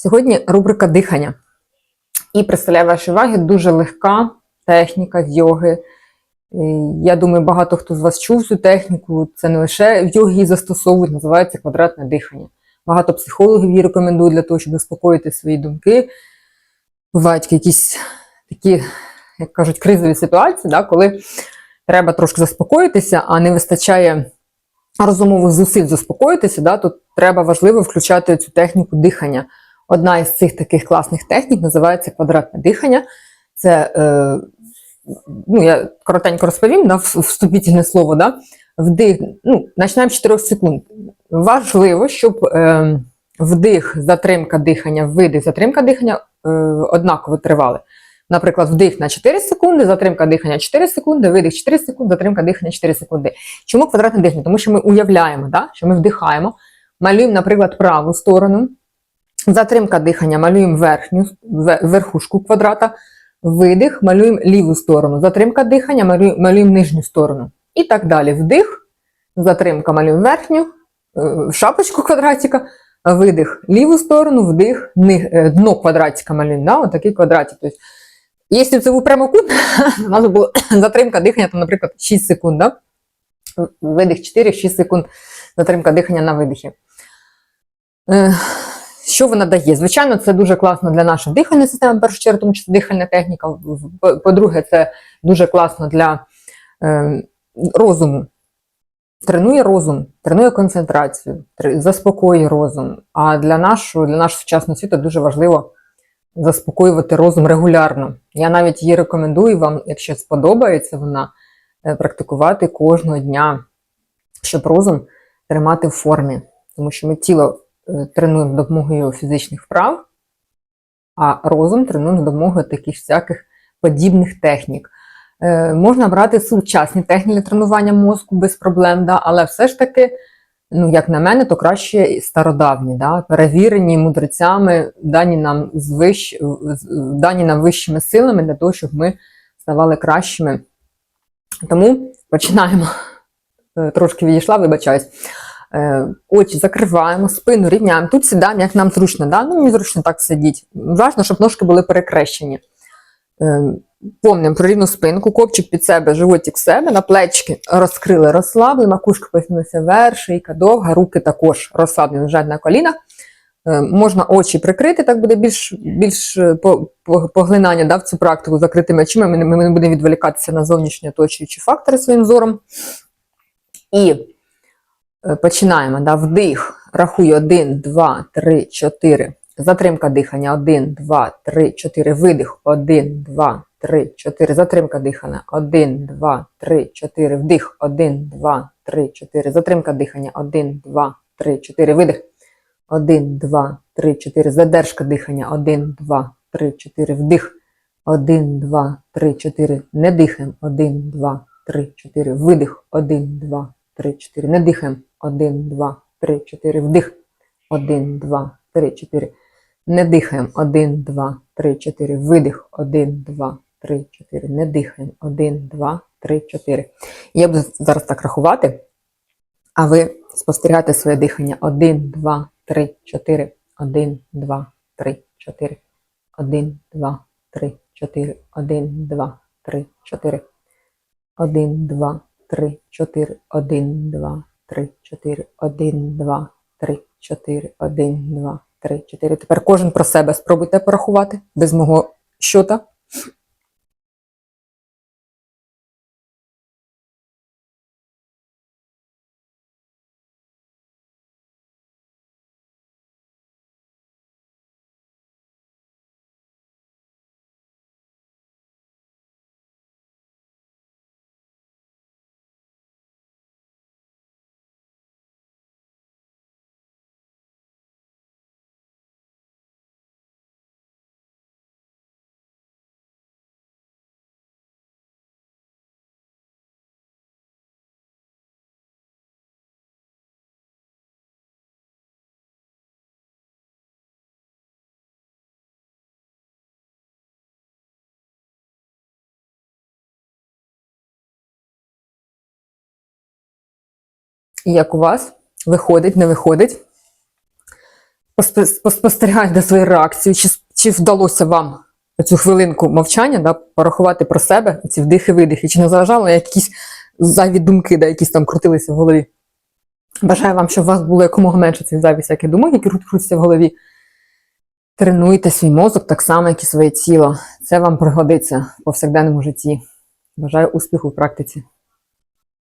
Сьогодні рубрика дихання. І представляю вашій уваги дуже легка техніка з йоги. Е, Я думаю, багато хто з вас чув цю техніку. Це не лише в йогі застосовують, називається квадратне дихання. Багато психологів її рекомендують для того, щоб заспокоїти свої думки. Бувають якісь такі, як кажуть, кризові ситуації, да, коли треба трошки заспокоїтися, а не вистачає розумових зусиль заспокоїтися, да, то треба важливо включати цю техніку дихання. Одна із цих таких класних технік називається квадратне дихання. Це, е, ну, я коротенько розповім, да, в- вступительне слово, да, вдих, ну, починаємо з 4 секунд. Важливо, щоб е, вдих, затримка дихання, видих, затримка дихання е, однаково тривали. Наприклад, вдих на 4 секунди, затримка дихання 4 секунди, видих 4 секунди, затримка дихання 4 секунди. Чому квадратне дихання? Тому що ми уявляємо, да, що ми вдихаємо, малюємо, наприклад, праву сторону, затримка дихання, малюємо верхню, верхушку квадрата, видих, малюємо ліву сторону, затримка дихання, малюємо, малюємо нижню сторону. І так далі. Вдих, затримка, малюємо верхню, е, шапочку квадратика, видих, ліву сторону, вдих, е, дно квадратика малюємо, да, отакий квадратик. Тобто, Якщо це був прямокут, у нас була затримка дихання, там, наприклад, 6 секунд, да? видих 4-6 секунд, затримка дихання на видихі. Що вона дає? Звичайно, це дуже класно для нашої дихальної системи, першу чергу, тому що це дихальна техніка. По- По-друге, це дуже класно для е, розуму. Тренує розум, тренує концентрацію, заспокоює розум. А для нашого, для нашого сучасного світу дуже важливо заспокоювати розум регулярно. Я навіть її рекомендую вам, якщо сподобається вона, е, практикувати кожного дня, щоб розум тримати в формі. Тому що ми тіло тренуємо допомогою фізичних вправ, а розум тренуємо за допомогою таких всяких подібних технік. Е, можна брати сучасні техніки тренування мозку без проблем, да, але все ж таки, ну, як на мене, то краще стародавні, да, перевірені мудрецями, дані нам, з вищ, дані нам вищими силами для того, щоб ми ставали кращими. Тому починаємо. Е, Трошки відійшла, вибачаюсь. Е, Очі закриваємо, спину рівняємо. Тут сідаємо, як нам зручно. Да? Ну, мені зручно так сидіти. Важно, щоб ножки були перекрещені. Е, Помнимо про рівну спинку, копчик під себе, животик себе, на плечки розкрили, розслабили, макушка посунулася вверх, шийка довга, руки також розслаблені, лежать на колінах. Е, Можна очі прикрити, так буде більш, більш по- по- поглинання да, в цю практику закритими очима. Ми, не- ми не будемо відволікатися на зовнішні оточуючі фактори своїм зором. І починаємо. Да, вдих, рахую 1, 2, 3, 4. Затримка дихання 1, 2, 3, 4. Видих 1, 2, 3, 4. Затримка дихання 1, 2, 3, 4. Вдих 1, 2, 3, 4. Затримка дихання 1, 2, 3, 4. Видих 1, 2, 3, 4. Задержка дихання 1, 2, 3, 4. Вдих 1, 2, 3, 4. Не дихаємо 1, 2, 3, 4. Видих 1, 2, 3, 4. Не дихаємо 1, 2, 3, 4. Вдих 1, 2, 3, 4. Не дихаємо 1, 2, 3, 4. Видих 1, 2, 3, 4. Не дихаємо 1, 2, 3, 4. Я буду зараз так рахувати, а ви спостерігайте своє дихання 1, 2, 3, 4. 1, 2, 3, 4. 1, 2, 3, 4. 1, 2, 3, 4. 1, 2, три, чотири, один, два, три, чотири, один, два, три, чотири, один, два, три, чотири. Тепер кожен про себе спробуйте порахувати без мого щота. Як у вас? Виходить, не виходить? Поспостерігайте на свої чи, чи вдалося вам цю хвилинку мовчання да, порахувати про себе, ці вдихи-видихи, чи не заважало якісь зайві думки, да, якісь там крутилися в голові. Бажаю вам, щоб у вас було якомога менше цих зайвих всяких думок, які крутяться в голові. Тренуйте свій мозок так само, як і своє тіло. Це вам пригодиться в повсякденному житті. Бажаю успіху в практиці.